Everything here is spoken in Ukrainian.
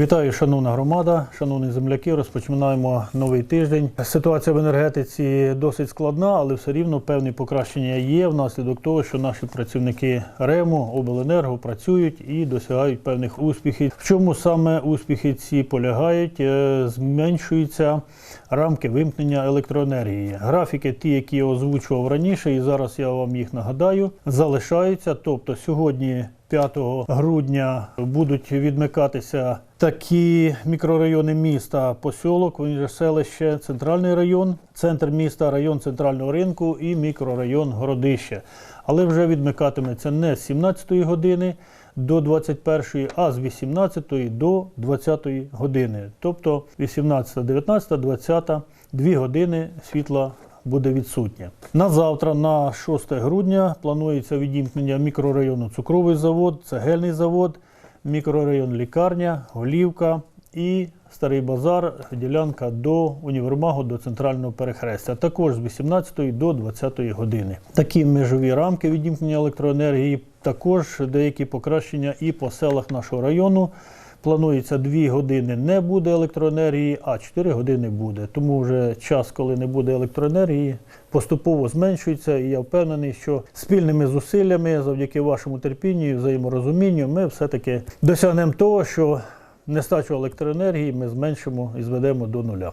Вітаю, шановна громада, шановні земляки. Розпочинаємо новий тиждень. Ситуація в енергетиці досить складна, але все рівно певні покращення є внаслідок того, що наші працівники РЕМу, обленерго працюють і досягають певних успіхів. В чому саме успіхи ці полягають? Е, Зменшуються рамки вимкнення електроенергії. Графіки, ті, які я озвучував раніше, і зараз я вам їх нагадаю, залишаються. Тобто сьогодні. 5 грудня будуть відмикатися такі мікрорайони міста, посілок, селище, центральний район, центр міста, район центрального ринку і мікрорайон Городище. Але вже відмикатиметься не з 17-ї години до 21-ї, а з 18 до 20 години. Тобто 18, 19, 20, 2 години світла буде відсутнє. На завтра, на 6 грудня, планується відімкнення мікрорайону Цукровий завод, цегельний завод, мікрорайон Лікарня, Голівка і Старий базар, ділянка до універмагу, до центрального перехрестя. Також з 18 до 20 години. Такі межові рамки відімкнення електроенергії, також деякі покращення і по селах нашого району. Планується 2 години не буде електроенергії, а 4 години буде. Тому вже час, коли не буде електроенергії, поступово зменшується. І я впевнений, що спільними зусиллями, завдяки вашому терпінню і взаєморозумінню, ми все-таки досягнемо того, що нестачу електроенергії ми зменшимо і зведемо до нуля.